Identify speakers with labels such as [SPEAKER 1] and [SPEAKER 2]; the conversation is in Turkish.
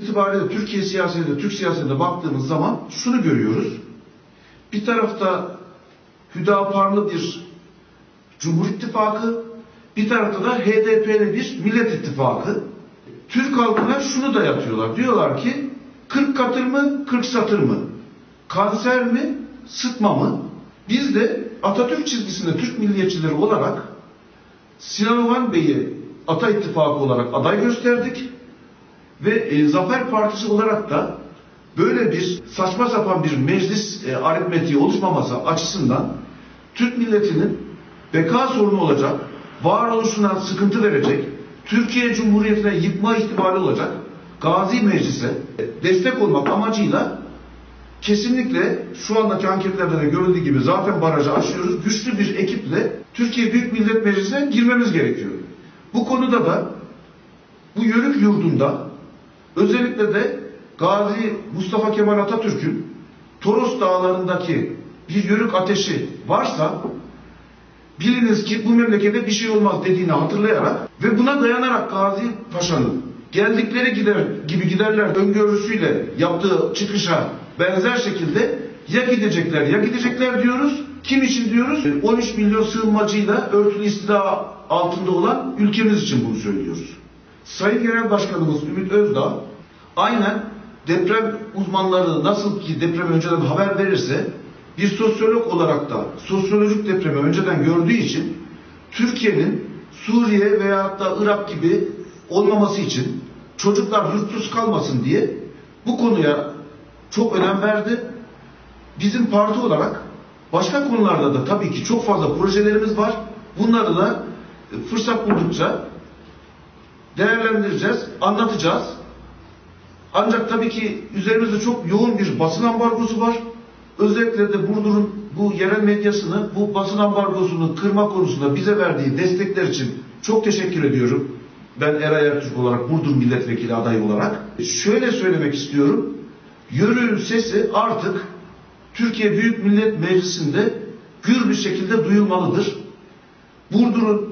[SPEAKER 1] itibariyle Türkiye siyasetine, Türk siyasetine baktığımız zaman şunu görüyoruz. Bir tarafta Hüdaparlı bir Cumhur İttifakı, bir tarafta da HDP'li bir Millet İttifakı. Türk halkına şunu dayatıyorlar. Diyorlar ki 40 katır mı, 40 satır mı? Kanser mi, sıtma mı? Biz de Atatürk çizgisinde Türk milliyetçileri olarak Sinan Oğan Bey'i Ata İttifakı olarak aday gösterdik. Ve e, Zafer Partisi olarak da böyle bir saçma sapan bir meclis e, aritmetiği oluşmaması açısından Türk milletinin beka sorunu olacak, varoluşuna sıkıntı verecek, Türkiye Cumhuriyeti'ne yıkma ihtimali olacak Gazi Meclis'e e, destek olmak amacıyla kesinlikle şu andaki anketlerde de görüldüğü gibi zaten barajı aşıyoruz. Güçlü bir ekiple Türkiye Büyük Millet Meclisi'ne girmemiz gerekiyor. Bu konuda da bu yörük yurdunda özellikle de Gazi Mustafa Kemal Atatürk'ün Toros Dağları'ndaki bir yörük ateşi varsa biliniz ki bu memlekete bir şey olmaz dediğini hatırlayarak ve buna dayanarak Gazi Paşa'nın geldikleri gider gibi giderler öngörüsüyle yaptığı çıkışa benzer şekilde ya gidecekler ya gidecekler diyoruz. Kim için diyoruz? 13 milyon sığınmacıyla örtülü istila altında olan ülkemiz için bunu söylüyoruz. Sayın Genel Başkanımız Ümit Özdağ aynen deprem uzmanları nasıl ki depremi önceden haber verirse bir sosyolog olarak da sosyolojik depremi önceden gördüğü için Türkiye'nin Suriye veya da Irak gibi olmaması için çocuklar yurtsuz kalmasın diye bu konuya çok önem verdi. Bizim parti olarak başka konularda da tabii ki çok fazla projelerimiz var. Bunları da fırsat buldukça değerlendireceğiz, anlatacağız. Ancak tabii ki üzerimizde çok yoğun bir basın ambargosu var. Özellikle de Burdur'un bu yerel medyasını, bu basın ambargosunu kırma konusunda bize verdiği destekler için çok teşekkür ediyorum. Ben Eray Ertürk olarak, Burdur milletvekili adayı olarak. Şöyle söylemek istiyorum. Yörüğün sesi artık Türkiye Büyük Millet Meclisi'nde gür bir şekilde duyulmalıdır. Burdur'un